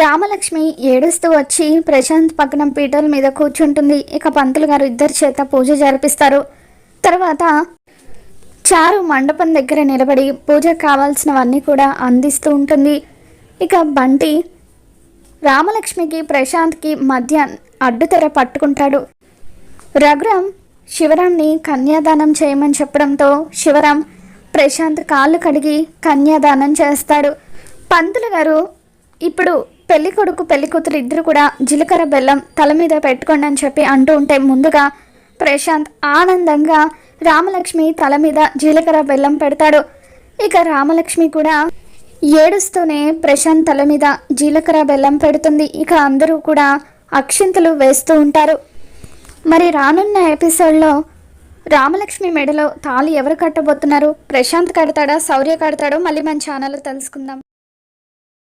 రామలక్ష్మి ఏడుస్తూ వచ్చి ప్రశాంత్ పక్కన పీటల మీద కూర్చుంటుంది. ఇక పంతులు గారు ఇద్దరి చేత పూజ జరిపిస్తారు. తర్వాత చారు మండపం దగ్గర నిలబడి పూజకు కావాల్సినవన్నీ కూడా అందిస్తూ ఉంటుంది. ఇక బంటి రామలక్ష్మికి ప్రశాంత్కి మధ్య అడ్డుతెర పట్టుకుంటాడు. రఘురామ్ శివరాంని కన్యాదానం చేయమని చెప్పడంతో శివరాం ప్రశాంత్ కాళ్ళు కడిగి కన్యాదానం చేస్తాడు. పంతులు గారు ఇప్పుడు పెళ్ళి కొడుకు పెళ్ళి కూతురు ఇద్దరు కూడా జీలకర్ర బెల్లం తల మీద పెట్టుకోండి అని చెప్పి అంటూ ఉంటే ముందుగా ప్రశాంత్ ఆనందంగా రామలక్ష్మి తల మీద జీలకర్ర బెల్లం పెడతాడు. ఇక రామలక్ష్మి కూడా ఏడుస్తూనే ప్రశాంత్ తల మీద జీలకర్ర బెల్లం పెడుతుంది. ఇక అందరూ కూడా అక్షింతలు వేస్తూ ఉంటారు. మరి రానున్న ఎపిసోడ్లో రామలక్ష్మి మెడలో తాళి ఎవరు కట్టబోతున్నారు? ప్రశాంత్ కడతాడా? శౌర్య కడతాడో? మళ్ళీ మన ఛానల్లో తెలుసుకుందాం.